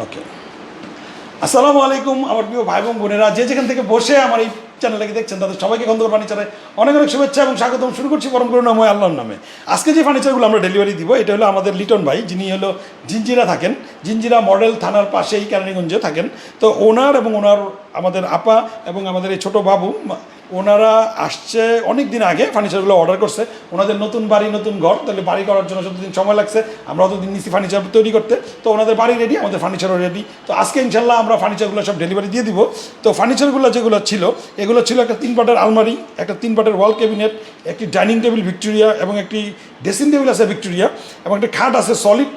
ওকে আসসালামু আলাইকুম, আমার প্রিয় ভাই বোন বোনেরা। যে যেখান থেকে বসে আমার এই চ্যানেলটাকে দেখছেন, তাদের সবাইকে খন্দর ফার্নিচারে অনেক অনেক শুভেচ্ছা এবং স্বাগতম। শুরু করছি পরম করুণাময় আল্লাহর নামে। আজকে যে ফার্নিচারগুলো আমরা ডেলিভারি দিব, এটা হলো আমাদের লিটন ভাই। যিনি হলো জিঞ্জিরা থাকেন। জিঞ্জিরা মডেল থানার পাশেই কেরানীগঞ্জে থাকেন। তো ওনার এবং ওনার আমাদের আপা এবং আমাদের এই ছোটো বাবু ওনারা আসছে অনেক দিন আগে ফার্নিচারগুলো অর্ডার করছে। ওনাদের নতুন বাড়ি, নতুন ঘর, তাহলে বাড়ি করার জন্য যতদিন সময় লাগছে, আমরা অতদিন নিচ্ছি ফার্নিচার তৈরি করতে। তো ওনাদের বাড়ি রেডি আমাদের ফার্নিচারও রেডি তো আজকে ইনশাল্লাহ আমরা ফার্নিচারগুলো সব ডেলিভারি দিয়ে দিব। তো ফার্নিচারগুলো যেগুলো ছিল, এগুলো ছিল একটা তিন পাটের আলমারি, একটা তিন পাটের ওয়াল ক্যাবিনেট একটি ডাইনিং টেবিল ভিক্টোরিয়া এবং একটি ড্রেসিং টেবিল আছে ভিক্টোরিয়া এবং একটা খাট আছে সলিড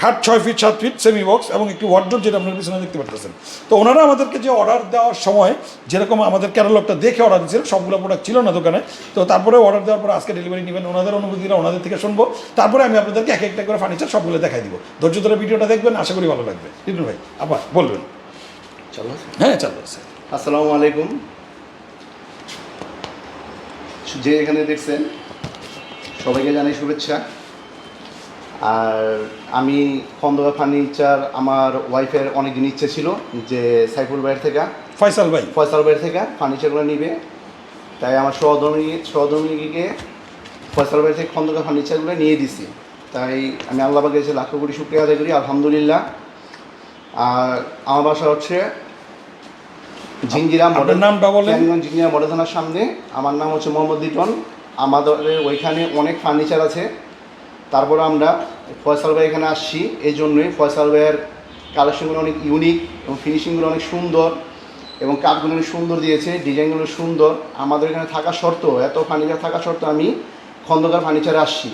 খাট ছয় ফিট সাত ফিট সেমি বক্স এবং একটি ওয়ার্ড্রোপ যেটা আপনার পিছনে দেখতে পাচ্ছেন তো ওনারা আমাদেরকে যে অর্ডার দেওয়ার সময় যেরকম আমাদের ক্যাটালগটা দেখে অর্ডার দিয়েছিল সবগুলো প্রোডাক্ট ছিল না দোকানে তো তারপরে অর্ডার দেওয়ার পরে আজকে ডেলিভারি নেবেন ওনাদের অনুভূতিটা ওনাদের থেকে শুনব তারপরে আমি আপনাদেরকে এক একটা করে ফার্নিচার সবগুলো দেখাই দিব। ধৈর্য ধরে ভিডিওটা দেখবেন আশা করি ভালো লাগবে। রিটন ভাই আবার বলবেন। চলো। হ্যাঁ চালু আসসালামু আলাইকুম। যে এখানে দেখছেন সবাইকে জানাই শুভেচ্ছা। আর আমি খন্দকা ফার্নিচার আমার ওয়াইফের অনেক দিন ইচ্ছে ছিল যে সাইফুল ভাইয়ের থেকে ফয়সাল ভাই? ফয়সাল ভাইয়ের থেকে ফার্নিচারগুলো নিবে। তাই আমার সহধর্মী সহধর্মীকে ফয়সাল ভাইয়ের থেকে খন্দকা ফার্নিচারগুলো নিয়ে দিছি। তাই আমি আল্লাহ পাকে এসে লাখো কোটি শুক্রিয়া আদায় করি আলহামদুলিল্লাহ। আর আমার বাসা হচ্ছে ঝিঞ্জিরা মডেল নামটা বলেন। ঝিঞ্জিরা মডেল থানার সামনে। আমার নাম হচ্ছে মোহাম্মদ লিটন। আমাদের ওইখানে অনেক ফার্নিচার আছে। তারপরে আমরা ফয়সাল ভাই এখানে আসছি এই জন্যই ফয়সাল ভাইয়ের কালেকশনগুলো অনেক ইউনিক এবং ফিনিশিংগুলো অনেক সুন্দর এবং কাঠগুলো অনেক সুন্দর দিয়েছে ডিজাইনগুলো সুন্দর। আমাদের এখানে থাকা সত্ত্বেও, এত ফার্নিচার থাকা সত্ত্বেও আমি খন্দকার ফার্নিচারে আসছি।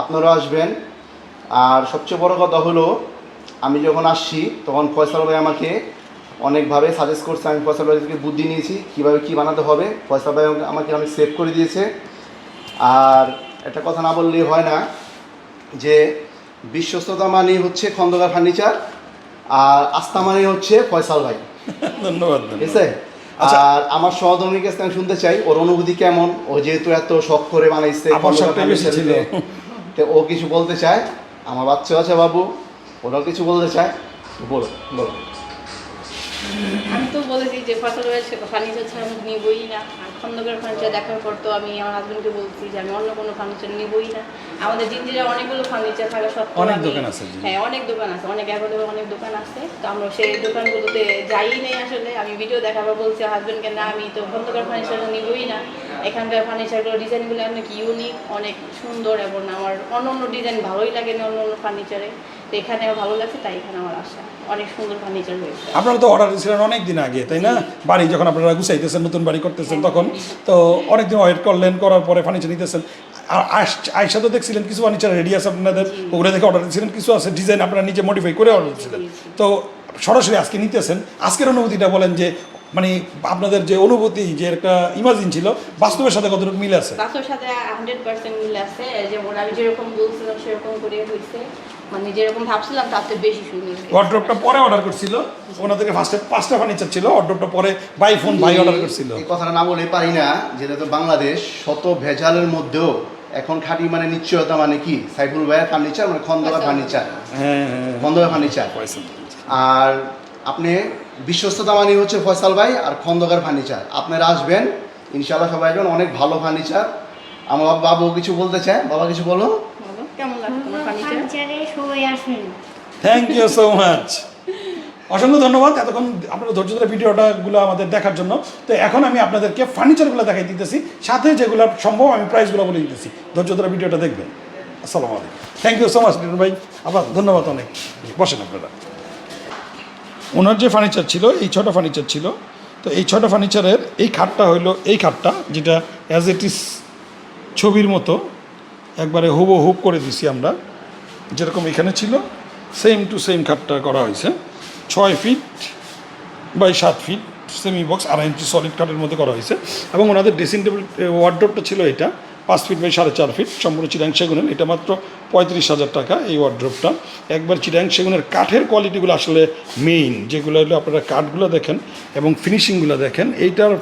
আপনারাও আসবেন। আর সবচেয়ে বড় কথা হলো, আমি যখন আসছি, তখন ফয়সাল ভাই আমাকে অনেকভাবে সাজেস্ট করছে। আমি ফয়সাল ভাই থেকে বুদ্ধি নিয়েছি, কীভাবে কী বানাতে হবে। ফয়সাল ভাই আমাকে অনেক সেভ করে দিয়েছে। আর একটা কথা না বললেই হয় না যে বিশ্বস্ততা মানেই হচ্ছে খন্দকার ফার্নিচার আর আস্থা মানেই হচ্ছে ফয়সাল ভাই। ধন্যবাদ ঠিক আছে? আচ্ছা। আর আমার সহধর্মীর কাছে আমি শুনতে চাই ওর অনুভূতি কেমন? ও যেহেতু এত শখ করে বানাইছে তো ও কিছু বলতে চায়? আমার বাচ্চা আছে বাবু ওরাও কিছু বলতে চায়? বলো বলো। আমি তো বলেছি যে ফসল হয়েছে ফার্নিচার ছাড়া আমি নিবই না। আর খন্দকার ফার্নিচার দেখার পর তো আমি আমার হাজবেন্ডকে বলছি যে আমি অন্য কোনো ফার্নিচার নিবই না। আমাদের জিঞ্জিরা অনেকগুলো ফার্নিচার থাকা সত্ত্বেও অনেক দোকান আছে হ্যাঁ অনেক দোকান আছে অনেক অ্যাভেলেবল অনেক দোকান আছে। তো আমরা সেই দোকানগুলোতে যাই নেই আসলে। আমি ভিডিও দেখাবার বলছি হাজবেন্ডকে না আমি তো খন্দকার ফার্নিচার নিবই না। এখানকার ফার্নিচারগুলো ডিজাইনগুলো অনেক ইউনিক অনেক সুন্দর এবং আমার অন্য অন্য ডিজাইন ভালোই লাগে না অন্য অন্য ফার্নিচারে তো এখানে ভালো লাগছে তাই এখানে আমার আসা অনেক সুন্দর ফার্নিচার হয়েছে। আপনারা তো অর্ডার দিয়েছিলেন অনেক দিন আগে তাই না? বাড়ি যখন আপনারা গুছাইতেছেন নতুন বাড়ি করতেছেন তখন তো অনেক দিন ওয়েট করলেন করার পরে ফার্নিচার নিতেছেন। আর আয়সা তো দেখছিলেন কিছু ফার্নিচার রেডি আছে আপনাদের ওগুলো দেখে অর্ডার দিয়েছিলেন কিছু আছে ডিজাইন আপনারা নিজে মডিফাই করে অর্ডার দিয়েছিলেন। তো সরাসরি আজকে নিতেছেন আজকের অনুভূতিটা বলেন যে মানে আপনাদের যে অনুভূতি যে একটা ইমাজিন ছিল বাস্তবের সাথে কতটুকু মিল আছে? বাসের সাথে হান্ড্রেড পার্সেন্ট মিল আছে। যেমন আমি যেরকম বলছিলাম সেরকম করে হয়েছে। মানে যেরকম ভাবছিলাম তার থেকে বেশি সুন্দর। ওয়ার্ড্রপটা পরে অর্ডার করছিল। ওনাদেরকে ফার্স্টে পাঁচটা ফার্নিচার ছিল ওয়ার্ড্রপটা পরে বাই ফোন ভাই অর্ডার করছিল। এই কথাটা না বলে পারি না যেটা তো বাংলাদেশ শত ভেজালের মধ্যেও এখন খাঁটি মানে নিশ্চয়তা মানে কি? সাইফুল ভাইয়ের ফার্নিচার মানে খন্দকার ফার্নিচার খন্দকার ফার্নিচার আর আপনি বিশ্বস্ততা মানে হচ্ছে ফয়সাল ভাই আর খন্দকার ফার্নিচার আপনারা আসবেন ইনশাল্লাহ সবাই আসবেন অনেক ভালো ফার্নিচার আমার বাবু কিছু বলতে চায়? বাবা কিছু বলো? বলো, কেমন লাগছে? থ্যাংক ইউ সো মাচ অসংখ্য ধন্যবাদ এতক্ষণ আপনারা ধৈর্য ধরে ভিডিওটা গুলো আমাদের দেখার জন্য। তো এখন আমি আপনাদেরকে ফার্নিচারগুলো দেখাই দিতেছি, সাথে যেগুলো সম্ভব আমি প্রাইসগুলো বলে দিতেছি। ধৈর্য ধরে ভিডিওটা দেখবেন। আসসালামু আলাইকুম। Thank you so much Liton ভাই। আবার ধন্যবাদ অনেক। বসেন আপনারা। ওনার যে ফার্নিচার ছিল, এই ছটা ফার্নিচার ছিল। তো এই ছটা ফার্নিচারের এই খাটটা হইল এই খাটটা, যেটা অ্যাজ ইট ইস ছবির মতো, একবারে হুব করে দিছি আমরা। যেরকম এখানে ছিল সেম টু সেম খাটটা করা হয়েছে। ছয় ফিট বাই সাত ফিট সেমি বক্স আড়াই ইঞ্চি সলিড কাঠের মধ্যে করা হয়েছে। এবং ওনাদের ড্রেসিং টেবিল ওয়ার্ড্রপটা ছিল এটা, পাঁচ ফিট বাই সাড়ে চার ফিট সম্পূর্ণ চিরাং সেগুনের। এটা মাত্র পঁয়ত্রিশ হাজার টাকা এই ওয়ার্ড্রপটা একবার চিরাং সেগুনের কাঠের কোয়ালিটিগুলো আসলে মেইন যেগুলো হলো আপনারা কাঠগুলো দেখেন এবং ফিনিশিংগুলো দেখেন, এইটার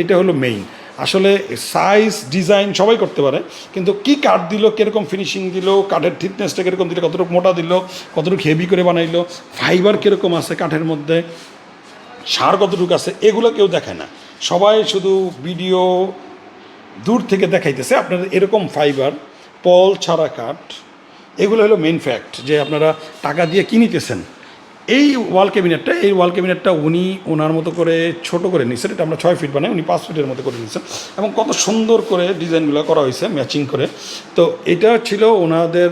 এইটা হলো মেইন আসলে সাইজ ডিজাইন সবাই করতে পারে, কিন্তু কি কাঠ দিল, কীরকম ফিনিশিং দিল কাঠের থিকনেসটা কীরকম দিল, কতটুকু মোটা দিল, কতটুকু হেভি করে বানাইলো ফাইবার কীরকম আছে কাঠের মধ্যে, সার কতটুকু আছে, এগুলো কেউ দেখে না। সবাই শুধু ভিডিও দূর থেকে দেখাইতেছে, আপনার এরকম ফাইবার পল, ছাড়া কাঠ, এগুলো হলো মেন ফ্যাক্ট যে আপনারা টাকা দিয়ে কিনিতেছেন। এই ওয়াল ক্যাবিনেটটা এই ওয়াল ক্যাবিনেটটা উনি ওনার মতো করে ছোট করে নিয়েছেন এটা আমরা ছয় ফিট বানাই, উনি পাঁচ ফিটের মতো করে নিয়েছেন এবং কত সুন্দর করে ডিজাইনগুলো করা হয়েছে ম্যাচিং করে। তো এটা ছিল ওনাদের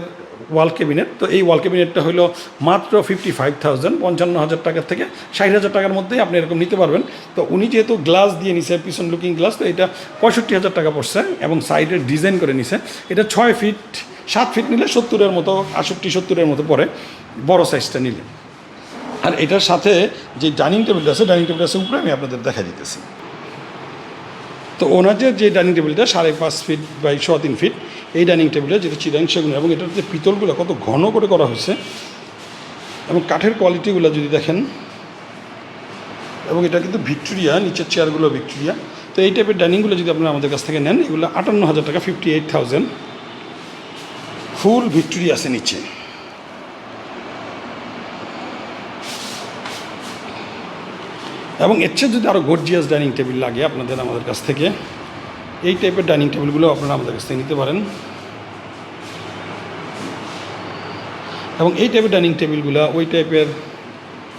ওয়াল ক্যাবিনেট তো এই ওয়াল ক্যাবিনেটটা হলো মাত্র ফিফটি ফাইভ থাউজেন্ড পঞ্চান্ন হাজার টাকার থেকে ষাট হাজার টাকার মধ্যেই আপনি এরকম নিতে পারবেন। তো উনি যেহেতু গ্লাস দিয়ে নিছে, পিছন লুকিং গ্লাস তো এটা পঁয়ষট্টি হাজার টাকা পড়ছে এবং সাইডের ডিজাইন করে নিছে। এটা ছয় ফিট সাত ফিট নিলে সত্তরের মতো, আষট্টি সত্তরের মতো পড়ে, বড় সাইজটা নিলে। আর এটার সাথে যে ডাইনিং টেবিলটা আছে, ডাইনিং টেবিলটা আছে উপরে আমি আপনাদের দেখা দিতেছি। তো ওনার যে ডাইনিং টেবিলটা সাড়ে পাঁচ ফিট বাই ছ তিন ফিট, এই ডাইনিং টেবিলটা যেটা চিরাং সেগুন এবং এটার যে পিতলগুলো কত ঘন করে করা হয়েছে, এবং কাঠের কোয়ালিটিগুলো যদি দেখেন, এবং এটা কিন্তু ভিক্টোরিয়া, নিচের চেয়ারগুলো ভিক্টোরিয়া, তো এই টাইপের ডাইনিংগুলো যদি আপনারা আমাদের কাছ থেকে নেন, এগুলো আটান্ন হাজার টাকা fifty eight thousand full Victoria আছে নিচে। এবং এর চেয়ে যদি আরও গর্জিয়াস ডাইনিং টেবিল লাগে আপনাদের আমাদের কাছ থেকে, এই টাইপের ডাইনিং টেবিলগুলো আপনারা আমাদের কাছ থেকে নিতে পারেন। এবং এই টাইপের ডাইনিং টেবিলগুলো ওই টাইপের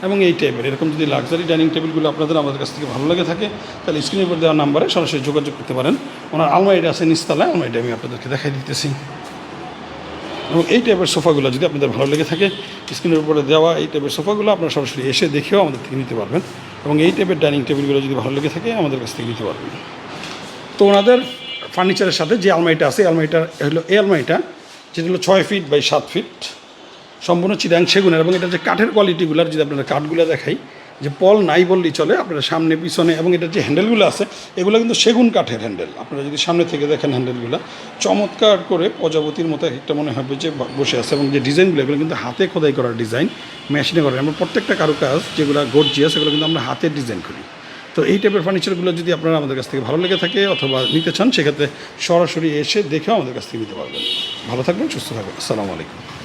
এবং এই টাইপের এরকম যদি লাক্সারি ডাইনিং টেবিলগুলো আপনাদের আমাদের কাছ থেকে ভালো লাগে থাকে, তাহলে স্ক্রিনের উপর দেওয়ার নাম্বারে সরাসরি যোগাযোগ করতে পারেন। ওনার আলমারিটা আছে নিচতলায়, আলমারিটা আমি আপনাদেরকে দেখাই দিতেছি। এবং এই টাইপের সোফাগুলো যদি আপনাদের ভালো লেগে থাকে স্ক্রিনের উপরে দেওয়া এই টাইপের সোফাগুলো আপনারা সরাসরি এসে দেখেও আমাদের থেকে নিতে পারবেন। এবং এই টাইপের ডাইনিং টেবিলগুলো যদি ভালো লেগে থাকে, আমাদের কাছ থেকে নিতে পারবেন। তো ওনাদের ফার্নিচারের সাথে যে আলমারিটা আছে আলমারিটা হলো, এই আলমারিটা যেটা হলো ছয় ফিট বাই সাত ফিট সম্পূর্ণ চিরাং সেগুনের এবং এটা যে কাঠের কোয়ালিটিগুলোর যদি আপনারা কাঠগুলো দেখাই যে পল নাই বললেই চলে, আপনারা সামনে, পিছনে এবং এটার যে হ্যান্ডেলগুলো আছে, এগুলো কিন্তু সেগুন কাঠের হ্যান্ডেল আপনারা যদি সামনে থেকে দেখেন হ্যান্ডেলগুলো চমৎকার করে প্রজাপতির মতো একটা মনে হবে যে বসে আছে এবং যে ডিজাইনগুলো এগুলো কিন্তু হাতে খোদাই করার ডিজাইন মেশিনে করা। আমরা প্রত্যেকটা কারুকাজ যেগুলো গর্জিয়াস সেগুলো কিন্তু আমরা হাতে ডিজাইন করি। তো এই টাইপের ফার্নিচারগুলো যদি আপনারা আমাদের কাছ থেকে ভালো লেগে থাকে অথবা নিতে চান, সেক্ষেত্রে সরাসরি এসে দেখেও আমাদের কাছ থেকে নিতে পারবেন। ভালো থাকবেন, সুস্থ থাকবেন। আসসালামু আলাইকুম।